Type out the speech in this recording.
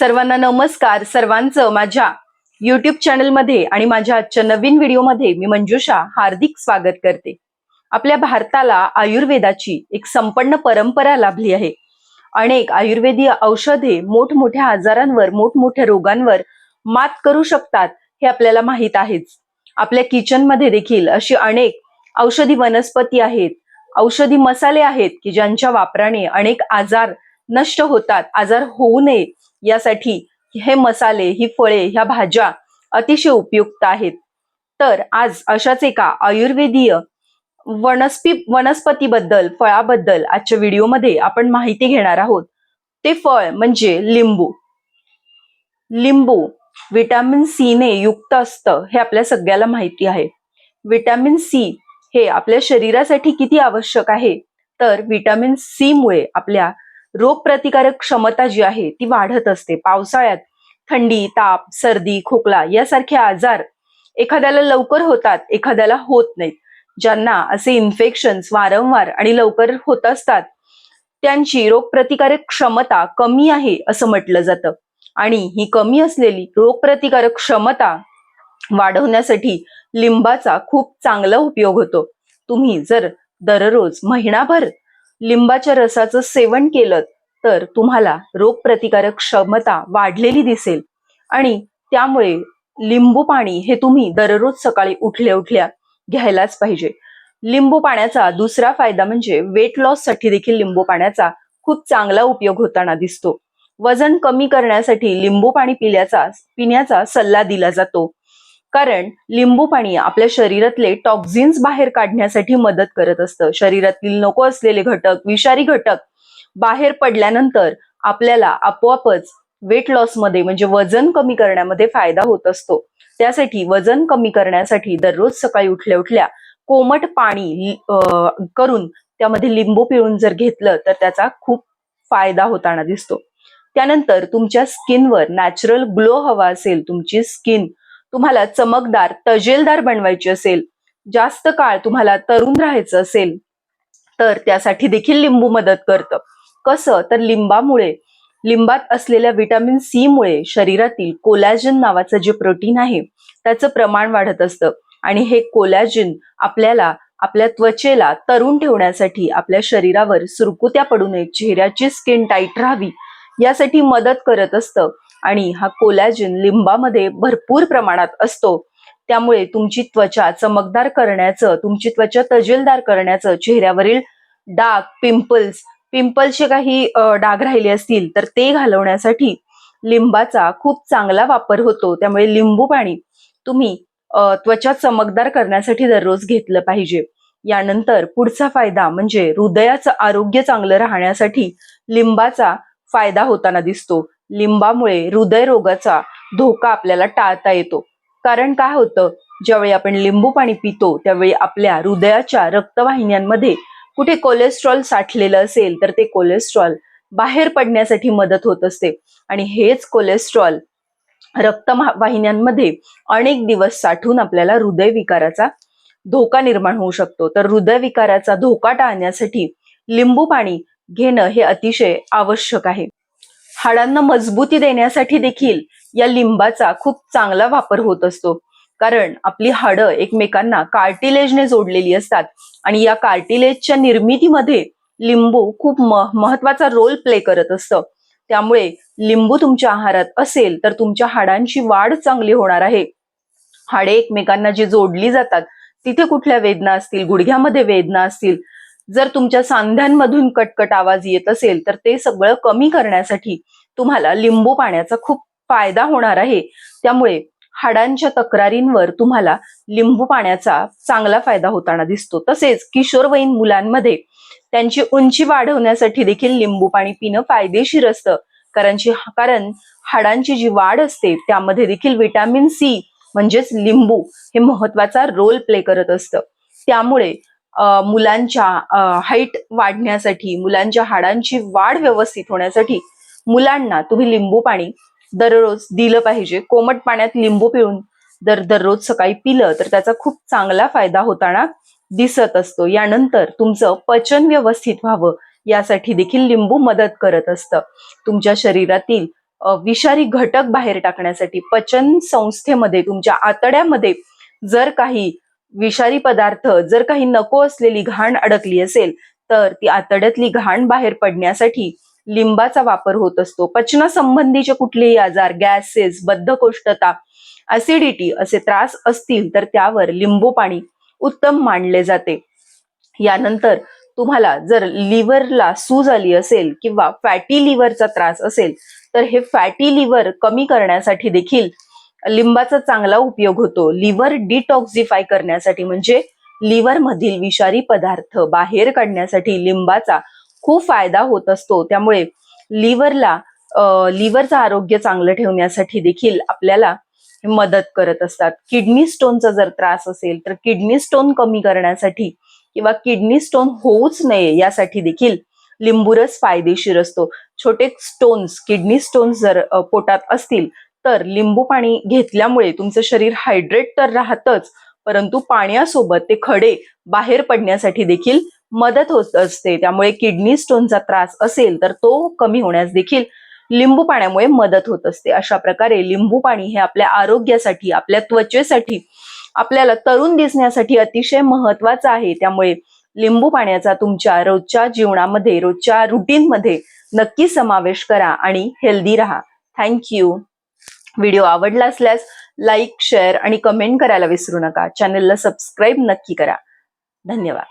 सर्वांना नमस्कार. सर्वांचं माझ्या युट्यूब चॅनलमध्ये आणि माझ्या आजच्या नवीन व्हिडिओमध्ये मी मंजुषा हार्दिक स्वागत करते. आपल्या भारताला आयुर्वेदाची एक संपन्न परंपरा लाभली आहे. अनेक आयुर्वेदीय औषधे मोठमोठ्या आजारांवर मोठमोठ्या रोगांवर मात करू शकतात हे आपल्याला माहीत आहेच. आपल्या किचनमध्ये देखील अशी अनेक औषधी वनस्पती आहेत औषधी मसाले आहेत की ज्यांच्या वापराने अनेक आजार नष्ट होतात आजार होऊ नये यासाठी हे मसाले ही फळे ह्या भाज्या अतिशय उपयुक्त आहेत. तर आज अशाच एका आयुर्वेदीय वनस्पी वनस्पतीबद्दल फळाबद्दल आजच्या व्हिडिओमध्ये आपण माहिती घेणार आहोत. ते फळ म्हणजे लिंबू. लिंबू व्हिटॅमिन सी ने युक्त असतं हे आपल्या सगळ्याला माहिती आहे. व्हिटॅमिन सी हे आपल्या शरीरासाठी किती आवश्यक आहे? तर विटॅमिन सी मुळे आपल्या रोगप्रतिकारक क्षमता जी आहे ती वाढत असते. पावसाळ्यात थंडी ताप सर्दी खोकला यासारखे आजार एखाद्याला लवकर होतात एखाद्याला होत नाहीत. ज्यांना असे इन्फेक्शन वारंवार आणि लवकर होत असतात त्यांची रोगप्रतिकारक क्षमता कमी आहे असं म्हटलं जातं. आणि ही कमी असलेली रोगप्रतिकारक क्षमता वाढवण्यासाठी लिंबाचा खूप चांगला उपयोग होतो. तुम्ही जर दररोज महिनाभर लिंबाच्या रसाचं सेवन केलं तर तुम्हाला रोगप्रतिकारक क्षमता वाढलेली दिसेल. आणि त्यामुळे लिंबू पाणी हे तुम्ही दररोज सकाळी उठल्या उठल्या घ्यायलाच पाहिजे. लिंबू पाण्याचा दुसरा फायदा म्हणजे वेट लॉससाठी देखील लिंबू पाण्याचा खूप चांगला उपयोग होताना दिसतो. वजन कमी करण्यासाठी लिंबू पाणी पिल्याचा पिण्याचा सल्ला दिला जातो. कारण लिंबू पाणी आपल्या शरीरातले टॉक्झिन्स बाहेर काढण्यासाठी मदत करत असतं. शरीरातील नको असलेले घटक विषारी घटक बाहेर पडल्यानंतर आपल्याला आपोआपच वेट लॉसमध्ये म्हणजे वजन कमी करण्यामध्ये फायदा होत असतो. त्यासाठी वजन कमी करण्यासाठी दररोज सकाळी उठल्या उठल्या कोमट पाणी करून त्यामध्ये लिंबू पिळून जर घेतलं तर त्याचा खूप फायदा होताना दिसतो. त्यानंतर तुमच्या स्किनवर नॅचरल ग्लो हवा असेल तुमची स्किन तुम्हाला चमकदार तजेलदार बनवायची असेल जास्त काळ तुम्हाला तरुण राहायचं असेल तर त्यासाठी देखील लिंबू मदत करतं. कसं? तर लिंबामुळे लिंबात असलेल्या विटॅमिन सी मुळे शरीरातील कोलॅजिन नावाचं जे प्रोटीन आहे त्याचं प्रमाण वाढत असतं. आणि हे कोलॅजिन आपल्याला आपल्या त्वचेला तरुण ठेवण्यासाठी आपल्या शरीरावर सुरकुत्या पडू नये चेहऱ्याची स्किन टाईट राहावी यासाठी मदत करत असतं. आणि हा कोलॅजिन लिंबामध्ये भरपूर प्रमाणात असतो. त्यामुळे तुमची त्वचा चमकदार करण्याचं तुमची त्वचा तजेलदार करण्याचं चेहऱ्यावरील डाग पिंपल्स पिंपल्सचे काही डाग राहिले असतील तर ते घालवण्यासाठी लिंबाचा खूप चांगला वापर होतो. त्यामुळे लिंबू पाणी तुम्ही त्वचा चमकदार करण्यासाठी दररोज घेतलं पाहिजे. यानंतर पुढचा फायदा म्हणजे हृदयाचं आरोग्य चांगलं राहण्यासाठी लिंबाचा फायदा होताना दिसतो. लिंबामुळे हृदयरोगाचा धोका आपल्याला टाळता येतो. कारण काय होतं? ज्यावेळी आपण लिंबू पाणी पितो त्यावेळी आपल्या हृदयाच्या रक्तवाहिन्यांमध्ये कुठे कोलेस्ट्रॉल साठलेलं असेल तर ते कोलेस्ट्रॉल बाहेर पडण्यासाठी मदत होत असते. आणि हेच कोलेस्ट्रॉल रक्तवाहिन्यांमध्ये अनेक दिवस साठून आपल्याला हृदयविकाराचा धोका निर्माण होऊ शकतो. तर हृदयविकाराचा धोका टाळण्यासाठी लिंबू पाणी घेणं हे अतिशय आवश्यक आहे. हाडांना मजबूती देण्यासाठी देखील या लिंबाचा खूप चांगला वापर होत असतो. कारण आपली हाडं एकमेकांना कार्टिलेजने जोडलेली असतात आणि या कार्टिलेजच्या निर्मितीमध्ये लिंबू खूप महत्त्वाचा रोल प्ले करत असतं. त्यामुळे लिंबू तुमच्या आहारात असेल तर तुमच्या हाडांची वाढ चांगली होणार आहे. हाडे एकमेकांना जी जोडली जातात तिथे कुठल्या वेदना असतील गुडघ्यामध्ये वेदना असतील जर तुमच्या सांध्यांमधून कटकट आवाज येत असेल तर ते सगळं कमी करण्यासाठी तुम्हाला लिंबू पाण्याचा खूप फायदा होणार आहे. त्यामुळे हाडांच्या तक्रारींवर तुम्हाला लिंबू पाण्याचा चांगला फायदा होताना दिसतो. तसेच किशोरवयीन मुलांमध्ये त्यांची उंची वाढवण्यासाठी देखील लिंबू पाणी पिणं फायदेशीर असतं. कारण कारण हाडांची जी वाढ असते त्यामध्ये देखील विटॅमिन सी म्हणजेच लिंबू हे महत्त्वाचा रोल प्ले करत असतं. त्यामुळे मुलांच्या हाईट वाढण्यासाठी मुलांच्या हाडांची वाढ व्यवस्थित होण्यासाठी मुलांना तुम्ही लिंबू पाणी दररोज दिलं पाहिजे. कोमट पाण्यात लिंबू पिळून जर दररोज सकाळी पिलं तर त्याचा खूप चांगला फायदा होताना दिसत असतो. यानंतर तुमचं पचन व्यवस्थित व्हावं यासाठी देखील लिंबू मदत करत असतं. तुमच्या शरीरातील विषारी घटक बाहेर टाकण्यासाठी पचन संस्थेमध्ये तुमच्या आतड्यामध्ये जर काही विषारी पदार्थ जर काही नको असलेली घाण अडकली असेल तर ती आतड्यातली घाण बाहेर पडण्यासाठी लिंबाचा वापर होत असतो. पचनासंबंधीचे कुठलेही आजार गॅसेस बद्धकोष्ठता ऍसिडिटी असे त्रास असतील तर त्यावर लिंबू पाणी उत्तम मानले जाते. यानंतर तुम्हाला जर लिव्हरला सूज आली असेल किंवा फॅटी लिव्हरचा त्रास असेल तर हे फॅटी लिव्हर कमी करण्यासाठी देखील लिंबाचा चांगला उपयोग होतो. लिव्हर डिटॉक्सिफाय करण्यासाठी म्हणजे लिव्हर मधील विषारी पदार्थ बाहेर काढण्यासाठी लिंबाचा खूप फायदा होत असतो. त्यामुळे लिव्हरला लिव्हरचं आरोग्य चांगलं ठेवण्यासाठी देखील आपल्याला मदत करत असतात. किडनी स्टोनचा जर त्रास असेल तर किडनी स्टोन कमी करण्यासाठी किंवा किडनी स्टोन होऊच नये यासाठी देखील लिंबूरस फायदेशीर असतो. छोटे स्टोन्स किडनी स्टोन्स जर पोटात असतील तर लिंबू पाणी घेतल्यामुळे तुमचं शरीर हायड्रेट तर राहतच परंतु पाण्यासोबत ते खडे बाहेर पडण्यासाठी देखील मदत होत असते. त्यामुळे किडनी स्टोनचा त्रास असेल तर तो कमी होण्यास देखील लिंबू पाण्यामुळे मदत होत असते. अशा प्रकारे लिंबू पाणी हे आपल्या आरोग्यासाठी आपल्या त्वचेसाठी आपल्याला तरुण दिसण्यासाठी अतिशय महत्वाचं आहे. त्यामुळे लिंबू पाण्याचा तुमच्या रोजच्या जीवनामध्ये रोजच्या रुटीनमध्ये नक्की समावेश करा आणि हेल्दी राहा. थँक्यू व्हिडिओ आवडला असल्यास लाईक शेअर आणि कमेंट करायला विसरू नका. चॅनलला सबस्क्राईब नक्की करा. धन्यवाद.